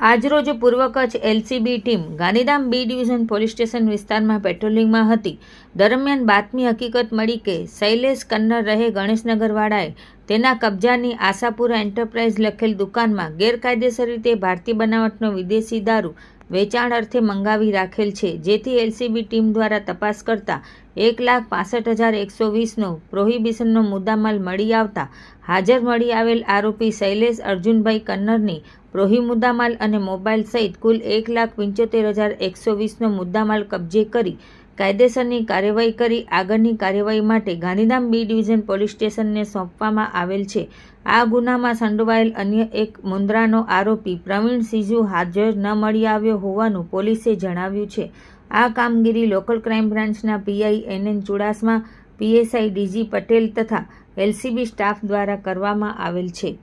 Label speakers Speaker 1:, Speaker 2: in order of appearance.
Speaker 1: આજરોજ પૂર્વ Kutch LCB team Gandhidham B division police station વિસ્તારમાં પેટ્રોલિંગમાં હતી. દરમિયાન બાતમી હકીકત મળી કે શૈલેષ કન્નર રહે ગણેશનગરવાળાએ તેના કબજાની આશાપુરા એન્ટરપ્રાઇઝ લખેલ દુકાનમાં ગેરકાયદેસર રીતે ભારતીય બનાવટનો વિદેશી દારૂ વેચાણ અર્થે મંગાવી રાખેલ છે, જેથી એલસીબી ટીમ દ્વારા તપાસ કરતા એક લાખ પાસઠ હજાર એકસો વીસનો પ્રોહિબિશનનો મુદ્દામાલ મળી આવતા હાજર મળી આવેલ આરોપી શૈલેષ અર્જુનભાઈ કન્નરની પ્રોહી મુદ્દામાલ અને મોબાઈલ સહિત કુલ એક લાખ પંચોતેર હજાર એકસો વીસનો મુદ્દામાલ કબજે કરી કાયદેસરની કાર્યવાહી કરી, આગળની કાર્યવાહી માટે ગાંધીધામ બી ડિવિઝન પોલીસ સ્ટેશનને સોંપવામાં આવેલ છે. આ ગુનામાં સંડોવાયેલ અન્ય એક મુન્દ્રાનો આરોપી પ્રવીણ સિજુ હાજર ન મળી આવ્યો હોવાનું પોલીસે જણાવ્યું છે. આ કામગીરી લોકલ ક્રાઇમ બ્રાન્ચના PI N N Chudasama PSI DG Patel તથા એલસીબી સ્ટાફ દ્વારા કરવામાં આવેલ છે.